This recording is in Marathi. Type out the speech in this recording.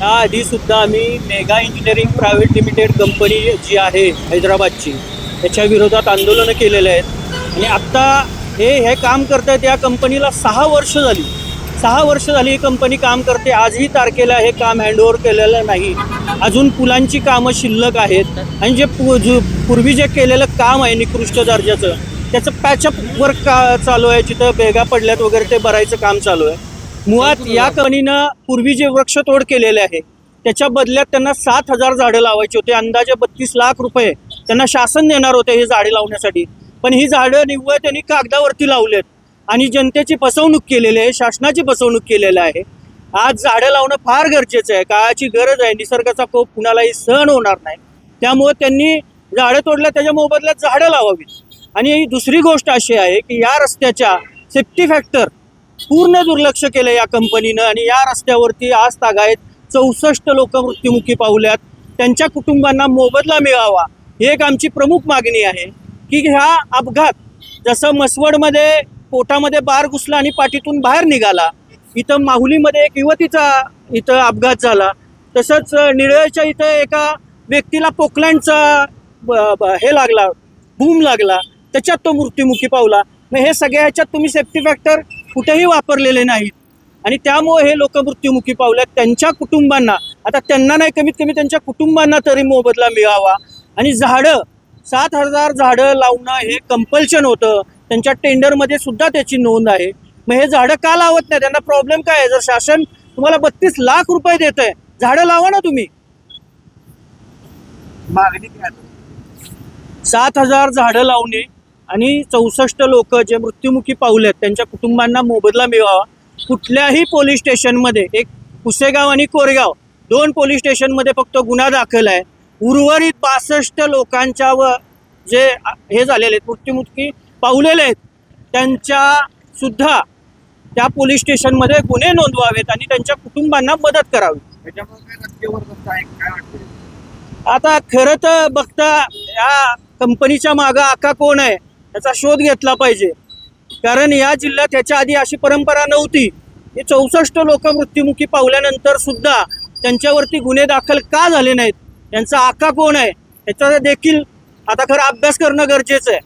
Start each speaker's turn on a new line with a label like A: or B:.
A: याआधी सुद्धा आम्ही mega engineering private limited company जी आहे हैदराबादची त्याच्या विरोधात आंदोलनं केलेले आहेत. आणि आत्ता हे हे काम करत आहेत या कंपनीला सहा वर्ष झाली. सहा वर्ष झाली ही कंपनी काम करते. आजही तारखेला हे काम हँडओव्हर केलेलं नाही. अजून पुलांची कामं शिल्लक आहेत. आणि जे पू पूर्वी जे केलेलं काम आहे निकृष्ट दर्जाचं त्याचं पॅचअप वर्क का चालू आहे? जिथं बेगा पडल्यात वगैरे ते भरायचं काम चालू आहे. मुळात या कंपनीनं पूर्वी जे वृक्षतोड केलेले आहे त्याच्या बदल्यात त्यांना सात हजार झाडं लावायची होती. अंदाजे बत्तीस लाख रुपये त्यांना शासन देणार होते ही झाडे लावण्यासाठी. पण ही झाडं निव्वळ त्यांनी कागदावरती लावलेत आणि जनतेची फसवणूक केलेली आहे शासनाची फसवणूक केलेली आहे. आज झाडं लावणं फार गरजेचं आहे. काळाची गरज आहे. निसर्गाचा कोप कुणालाही सहन होणार नाही. त्यामुळे त्यांनी झाडं तोडल्या त्याच्या मोबदल्यात झाडं लावावीत. आणि दुसरी गोष्ट अशी आहे की या रस्त्याच्या सेफ्टी फॅक्टर पूर्ण दुर्लक्ष केलं या कंपनीनं आणि या रस्त्यावरती आज तागायत चौसष्ट लोक मृत्युमुखी पावल्यात. त्यांच्या कुटुंबांना मोबदला मिळावा ही एक आमची प्रमुख मागणी आहे. की ह्या अपघात जसं मसवडमध्ये पोटामध्ये बार घुसला आणि पाठीतून बाहेर निघाला इथं माहुलीमध्ये एक युवतीचा इथं अपघात झाला. तसंच निळ्याच्या इथं एका व्यक्तीला पोकलँडचा हे लागला बूम लागला त्याच्यात तो मृत्युमुखी पावला. मग हे सगळ्या ह्याच्यात तुम्ही सेफ्टी फॅक्टर कुठेही वापरलेले नाहीत. आणि त्यामुळे हे लोक मृत्युमुखी पावल्यात त्यांच्या कुटुंबांना आता त्यांना नाही कमीत कमी त्यांच्या कुटुंबांना तरी मोबदला मिळावा. आणि झाडं सात हजार झाडं लावणं हे कंपल्शन होतं. त्यांच्या टेंडरमध्ये सुद्धा त्याची नोंद आहे. मग हे झाडं का लावत नाही त्यांना प्रॉब्लेम काय आहे? जर शासन तुम्हाला बत्तीस लाख रुपये देत आहे झाडं लावा ना तुम्ही.
B: मागणी काय?
A: सात हजार झाडं लावणे आणि चौसष्ट लोक जे मृत्युमुखी पावलेत त्यांच्या कुटुंबांना मोबदला मिळावा. कुठल्याही पोलीस स्टेशनमध्ये एक पुसेगाव आणि कोरेगाव दोन पोलीस स्टेशनमध्ये फक्त गुन्हा दाखल आहे. उर्वरित बासष्ट लोकांच्या व जे हे झालेले आहेत मृत्युमुखी पावलेले आहेत त्यांच्या सुद्धा त्या पोलीस स्टेशनमध्ये गुन्हे नोंदवावेत आणि त्यांच्या कुटुंबांना मदत करावी. आता खरं तर बघता या कंपनीच्या मागं आका कोण आहे? याचा शोध घेतला पाहिजे. कारण या जिल्ह्यात याच्या आधी अशी परंपरा नव्हती. हे चौसष्ट लोक मृत्युमुखी पावल्यानंतर सुद्धा त्यांच्यावरती गुन्हे दाखल का झाले नाहीत? यांचा आका कोण आहे? याचा देखील आता खरं अभ्यास करणं गरजेचं आहे.